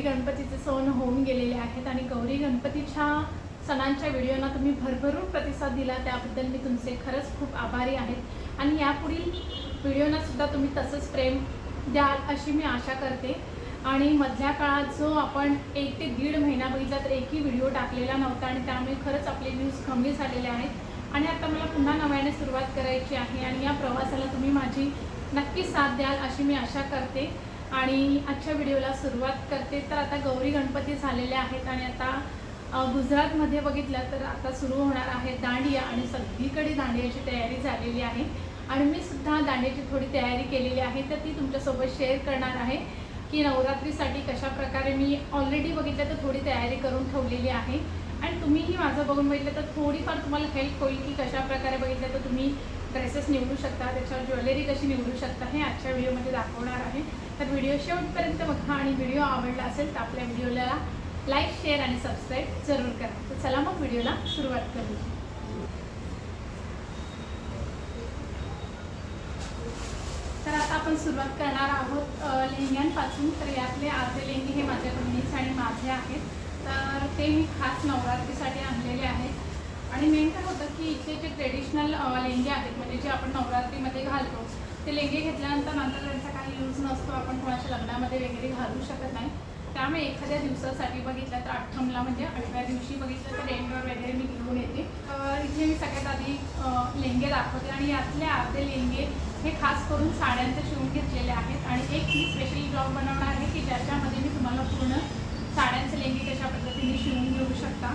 गौरी गणपतीचे सण होऊन गेलेले आहेत आणि गौरी गणपतीच्या सणांच्या व्हिडिओना तुम्ही भरभरून प्रतिसाद दिला त्याबद्दल मी तुमचे खरंच खूप आभारी आहेत आणि यापुढील व्हिडिओना सुद्धा तुम्ही तसंच प्रेम द्याल अशी मी आशा करते. आणि मधल्या काळात जो आपण एक ते दीड महिना बघितला तर एकही व्हिडिओ टाकलेला नव्हता आणि त्यामुळे खरंच आपले व्ह्यूज कमी झालेले आहेत. आणि आता मला पुन्हा नव्याने सुरुवात करायची आहे आणि या प्रवासाला तुम्ही माझी नक्की साथ द्याल अशी मी आशा करते. आणि आजच्या व्हिडिओला सुरुवात करते. तर आता गौरी गणपती झालेले आहेत आणि आता गुजरातमध्ये बघितलं तर आता सुरू होणार आहे दांडिया आणि सगळीकडे दांडियाची तयारी झालेली आहे. आणि मी सुद्धा दांडियाची थोडी तयारी केलेली आहे तर ती तुमच्यासोबत शेअर करणार आहे की नवरात्रीसाठी कशा प्रकारे मी ऑलरेडी बघितलं तर थोडी तयारी करून ठेवलेली आहे. आणि तुम्हीही माझं बघून बघितलं तर थोडीफार तुम्हाला हेल्प होईल की कशा प्रकारे बघितलं तर तुम्ही ड्रेसेस निवडू शकता त्याच्यावर ज्वेलरी कशी निवडू शकता हे आजच्या व्हिडिओमध्ये दाखवणार आहे. तर व्हिडिओ शेवटपर्यंत बघा आणि व्हिडिओ आवडला असेल तर आपल्या व्हिडिओला लाईक शेअर आणि सबस्क्राईब जरूर करा. तर चला मग व्हिडिओला सुरुवात करू. तर आता आपण सुरुवात करणार आहोत लेहंग्यांपासून. तर यातले अर्धे लेहंगे हे माझ्या बहिणीचे आणि माझे आहेत. तर ते मी खास नवरात्रीसाठी आणलेले आहेत. आणि मेन काय होतं की इथे जे ट्रेडिशनल लेहंगे आहेत म्हणजे जे आपण नवरात्रीमध्ये घालतो ते लेंगे घेतल्यानंतर नंतर त्यांचा काही यूज नसतो आपण कोणाच्या लग्नामध्ये वगैरे घालू शकत नाही. त्यामुळे एखाद्या दिवसासाठी बघितलं तर अठ्ठमला म्हणजे आठव्या दिवशी बघितलं तर रेंटवर वगैरे मी घेऊन येते. तर इथे मी सगळ्यात आधी लेंगे दाखवते आणि यातले अर्धे लेंगे हे खास करून साड्यांचे शिवून घेतलेले आहेत. आणि एक मी स्पेशल ब्लॉग बनवणार आहे की ज्याच्यामध्ये मी तुम्हाला पूर्ण साड्यांचे लेंगे कशा पद्धतीने शिवून घेऊ शकता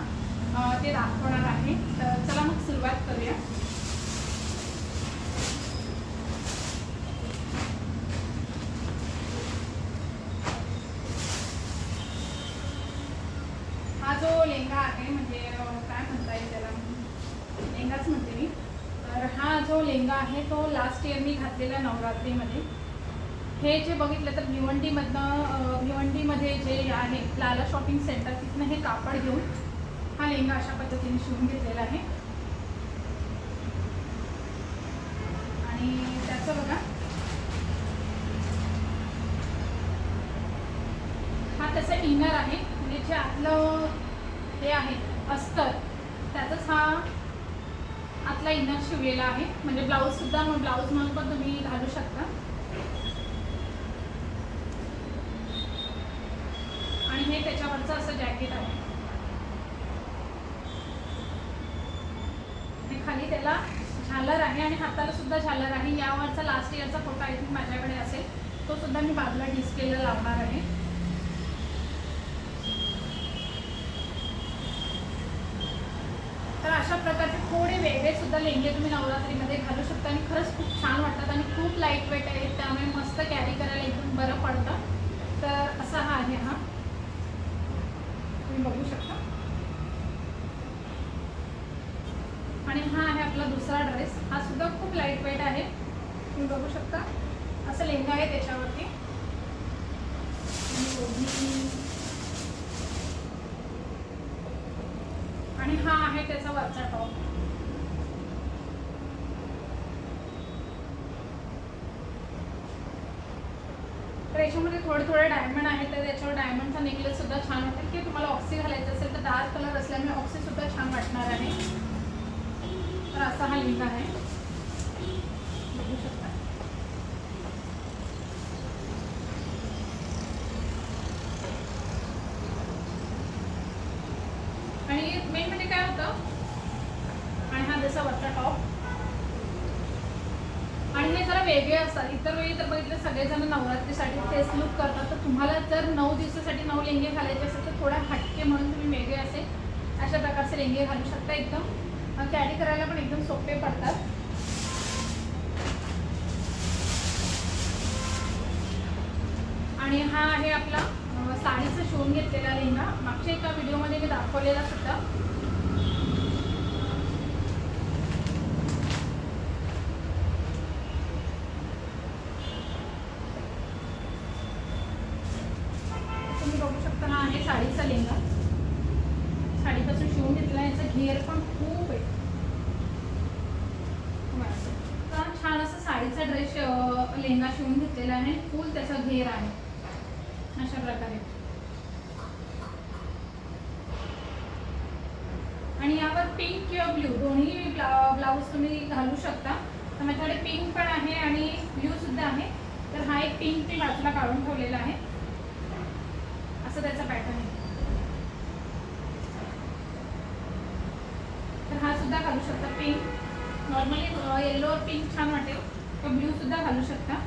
ते दाखवणार आहे. तर चला मग सुरुवात करूया हा जो आहे म्हणजे काय म्हणता येईल त्याला? लेंगाच म्हणते मी. तर हा जो लेंगा आहे तो लास्ट इयर मी घातलेला नवरात्रीमध्ये. हे जे बघितलं तर भिवंडीमधनं भिवंडीमध्ये जे आहे लाला शॉपिंग सेंटर तिथनं हे कापड घेऊन हा लेंगा अशा पद्धतीने शिवून घेतलेला आहे. आणि त्याचं बघा. हा त्याचा इनर आहे. म्हणजे जे आतलं हे आहे अस्तर त्याचाच हा आतला इनर शिवलेला आहे. म्हणजे ब्लाऊज सुद्धा मग ब्लाऊज म्हणून पण तुम्ही घालू शकता. आणि हे त्याच्यावरचं असं जॅकेट आहे. खाली त्याला झालर आहे आणि हाताला सुद्धा झालर आहे. यावरचा लास्ट इयरचा फोटो आय थिंक माझ्याकडे असेल. तो सुद्धा मी बाजूला डिस्प्लेला लावणार आहे. तर अशा प्रकारचे थोडे वेगळे सुद्धा लेंगे तुम्ही नवरात्रीमध्ये घालू शकता आणि खरंच खूप छान वाटतात आणि खूप लाइट वेट आहेत. त्यामुळे मस्त कॅरी करायला एकदम बरं पडतं. तर असा हा आहे हा. तुम्ही बघू शकता. आणि हा आहे आपला दुसरा ड्रेस हा सुद्धा खूप लाइट वेट आहे. तुम्ही बघू शकता. असं लेंगा आहे त्याच्यावरती आणि ओढणी आणि हा आहे त्याचा वरचा टॉप रेशोमध्ये थोडे थोडे डायमंड आहेत तर त्याच्यावर डायमंडचा नेकलेस सुद्धा छान वाटेल की तुम्हाला ऑक्सी घालायचं असेल तर डार्क कलर असल्यामुळे ऑक्सी सुद्धा छान वाटणार आहे. तर असा हा लिंक आहे. बघू शकता आणि मेन म्हणजे काय होतं आणि हा जसा वरचा टॉप आणि हे जरा वेगळे असतात. इतर वेळी तर बघितलं सगळेजण नवरात्रीसाठी तेच लुक करतात. तर तुम्हाला जर नऊ दिवसासाठी नऊ लेंगे घालायचे असेल तर थोडा हटके म्हणून तुम्ही वेगळे असे अशा प्रकारचे लेंगे घालू शकता एकदम. कॅरी करायला पण एकदम सोपे पडतात. आणि हा आहे आपला साडीचं साडीचा शिवून घेतलेला लेंगा. मागच्या एका व्हिडिओमध्ये मी दाखवलेला सुद्धा. आहे साडीचा लेंगा साडीपासून शिवून घेतला याचा घेर पण खूप आहे. छान असा साडीचा ड्रेस लेंगा शिवून घेतलेला आहे फुल त्याचा घेर आहे. अशा प्रकारे. आणि यावर पिंक किंवा ब्ल्यू दोन्ही ब्लाऊज तुम्ही घालू शकता. तर माझ्याकडे पिंक पण आहे आणि ब्ल्यू सुद्धा आहे. तर हा एक पिंक मी बाजूला काढून ठेवलेला आहे. असं त्याचा पॅटर्न आहे. तर हा सुद्धा घालू शकता पिंक नॉर्मली येलो पिंक छान वाटेल तर ब्ल्यू सुद्धा घालू शकता.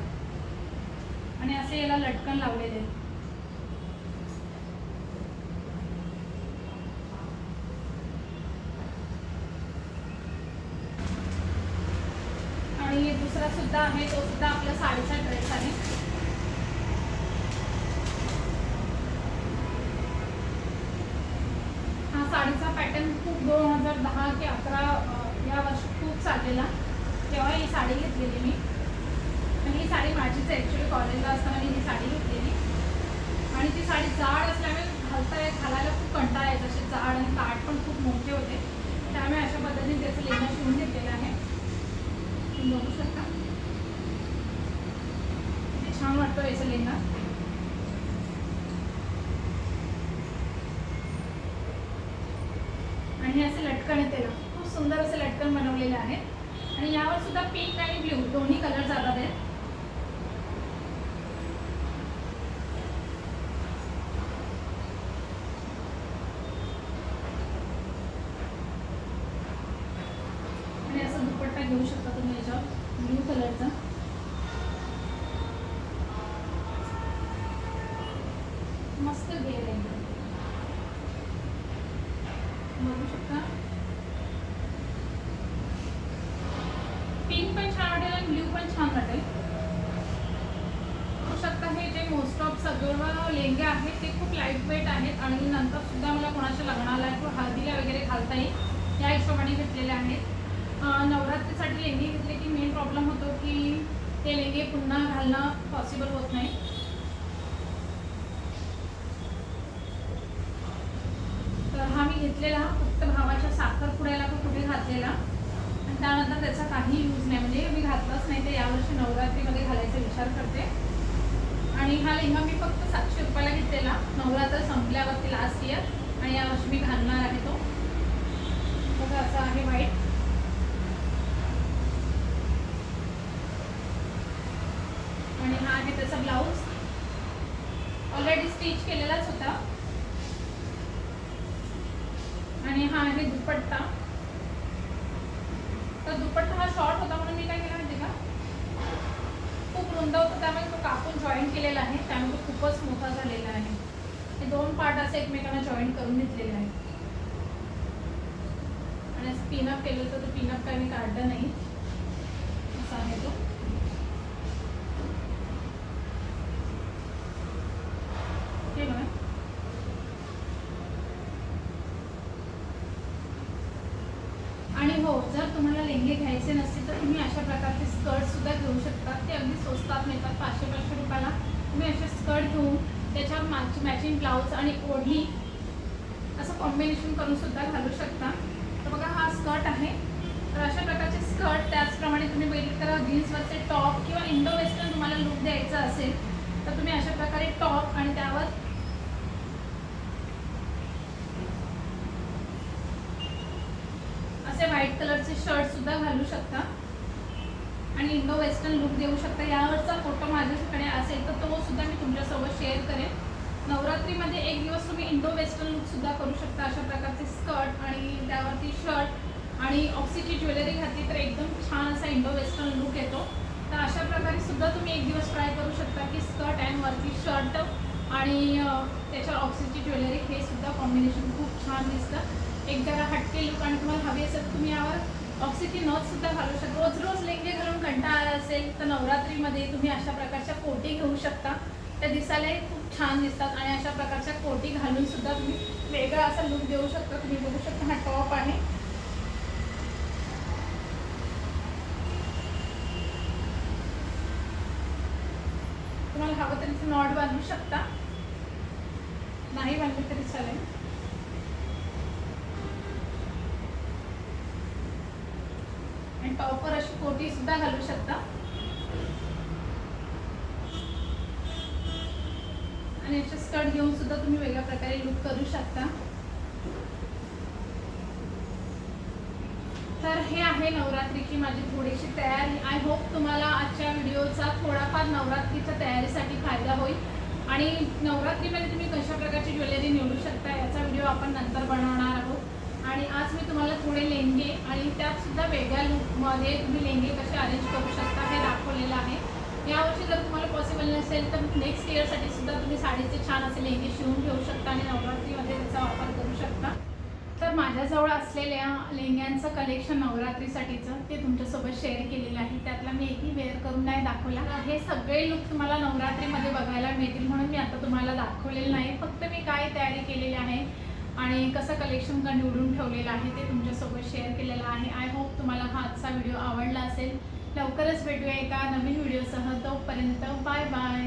आणि असे याला लटकन लावलेले. आणि दुसरा सुद्धा आहे तो सुद्धा आपला साडीचा ड्रेस आहे हा साडीचा पॅटर्न खूप दोन हजार दहा ते अकरा या वर्षी खूप चाललेला. तेव्हा ही साडी घेतलेली मी. आणि ही साडी माझीच ॲक्च्युली कॉलेजला असताना मी ही साडी घेतलेली. आणि ती साडी जाड असल्यामुळे घालता येत घालायला खूप कंटाळा येत असे जाड आणि ताट पण खूप मोठे होते. त्यामुळे अशा पद्धतीने त्याचं लेणं शिवून घेतलेलं आहे. तुम्ही बघू शकता. छान वाटतो याचं लेणं. आणि लटकन आहे त्याला खूप सुंदर असे लटकन बनवलेले आहेत. आणि यावर सुद्धा पिंक आणि ब्ल्यू दोन्ही कलर जातात आहेत. आणि असा दुपट्टा घेऊ शकता तुम्ही याच्यावर. ब्ल्यू कलरचा मस्त घेर आहे. बघू शकता पिंक पण छान वाटेल आणि ब्ल्यू पण छान वाटेल. बघू शकता हे जे मोस्ट ऑफ सगळं लेंगे आहेत ते खूप लाइट वेट आहेत आणि नंतर सुद्धा मला कोणाच्या लग्नाला किंवा हळदीला वगैरे घालता येईल या हिशोबाने घेतलेले आहेत. नवरात्रीसाठी लेंगे घेतले की मेन प्रॉब्लेम होतो की ते लेंगे पुन्हा घालणं पॉसिबल होत नाही. तर हा मी घेतलेला फक्त भावाच्या साखरपुड्याला तो कुठे घातलेला. त्यानंतर त्याचा काही यूज नाही. म्हणजे मी घातलंच नाही ते यावर्षी नवरात्रीमध्ये घालायचा विचार करते. आणि हा लेहंगा मी फक्त सातशे रुपयाला घेतलेला. नवरात्र संपल्यावरती लास्ट इयर आणि यावर्षी मी घालणार आहे तो. बघा असा आहे व्हाईट आणि हा आहे त्याचा ब्लाऊज ऑलरेडी स्टिच केलेलाच होता. आणि हा आहे दुपट्टा. तर दुपट्टा हा शॉर्ट होता म्हणून मी काय केलं माहिती का? खूप रुंद होता त्यामुळे तो कापून जॉईन केलेला आहे. त्यामुळे तो खूपच मोठा झालेला आहे. हे दोन पार्ट असे एकमेकांना जॉईन करून घेतलेले आहे आणि पिनअप केलं तर तो पिनअप काही मी काढलं नाही. असा आहे तो हे बघा आणि हो जर लेंगे घ्यायचे नसतील तर तुम्ही अशा प्रकारचे स्कर्ट सुद्धा घेऊ शकता. ते अगदी स्वस्तात मिळतात पाचशे पाचशे रुपयाला. तुम्ही असे स्कर्ट घेऊन त्याच्या मॅच मॅचिंग ब्लाऊज आणि ओढणी असं कॉम्बिनेशन करून सुद्धा घालू शकता. तर बघा हा स्कर्ट आहे. तर अशा प्रकारचे स्कर्ट त्याचप्रमाणे तुम्ही बघितलं तर जीन्सवरचे टॉप किंवा इंडो वेस्टर्न तुम्हाला लुक द्यायचा असेल तर तुम्ही अशा प्रकारे टॉप आणि त्यावर असे व्हाईट कलरचे शर्ट सुद्धा घालू शकता. आणि इंडो वेस्टर्न लुक देऊ शकता. यावरचा फोटो माझ्याकडे असेल तर तो सुद्धा मी तुमच्यासोबत शेअर करेन. नवरात्रीमध्ये एक दिवस तुम्ही इंडो वेस्टर्न लुक सुद्धा करू शकता. अशा प्रकारचे स्कर्ट आणि त्यावरती शर्ट आणि ऑक्सीची ज्वेलरी घातली तर एकदम छान असा इंडो वेस्टर्न लुक येतो. तर अशा प्रकारे सुद्धा तुम्ही एक दिवस ट्राय करू शकता की स्कर्ट अँड वरती शर्ट आणि त्याच्या त्याच्यावर ऑक्सीची ज्वेलरी हे सुद्धा कॉम्बिनेशन खूप छान दिसतं. एक जरा हटके लुक आणि तुम्हाला हवी असेल तर तुम्ही यावर ऑक्सिटी नथ सुद्धा घालू शकता. रोज रोज लेंगे घालून कंटाळा आला असेल तर नवरात्रीमध्ये तुम्ही अशा प्रकारच्या कोटी घेऊ शकता. त्या दिसायलाही खूप छान दिसतात आणि अशा प्रकारच्या कोटी घालून सुद्धा तुम्ही वेगळा असा लुक देऊ शकता. तुम्ही बघू शकता हा टॉप आहे. तुम्हाला हवं तरी नॉट बांधू शकता. नाही बांधलं तरी चालेल. आणि टॉपवर अशी कोटी सुद्धा घालू शकता. आणि याचे स्कर्ट घेऊन सुद्धा तुम्ही वेगळ्या प्रकारे लुक करू शकता. तर हे आहे नवरात्रीची माझी थोडीशी तयारी. आय होप तुम्हाला आजच्या व्हिडिओचा थोडाफार नवरात्रीच्या तयारीसाठी फायदा होईल. आणि नवरात्रीमध्ये तुम्ही कशा प्रकारची ज्वेलरी निवडू शकता याचा व्हिडिओ आपण नंतर बनवणार आहोत आणि आज मी तुम्हाला थोडे लेंगे आणि त्यात सुद्धा वेगळ्या लुकमध्ये तुम्ही लेंगे कसे अरेंज करू शकता हे दाखवलेलं आहे. यावर्षी जर तुम्हाला पॉसिबल नसेल तर नेक्स्ट इयरसाठी सुद्धा तुम्ही साडीचे छान असे लेंगे शिवून ठेवू शकता आणि नवरात्रीमध्ये त्याचा वापर करू शकता. तर माझ्याजवळ असलेल्या लेंग्यांचं कलेक्शन नवरात्रीसाठीचं ते तुमच्यासोबत शेअर केलेलं आहे. त्यातला मी एकही वेअर करून नाही दाखवला. हे सगळे लुक तुम्हाला नवरात्रीमध्ये बघायला मिळतील म्हणून मी आता तुम्हाला दाखवलेलं नाही. फक्त मी काय तयारी केलेली आहे आणि कसं कलेक्शन का निवडून ठेवलेलं आहे ते तुमच्यासोबत शेअर केलेलं आहे. आय होप तुम्हाला हा आजचा व्हिडिओ आवडला असेल. लवकरच भेटूया एका नवीन व्हिडिओसह तोपर्यंत बाय बाय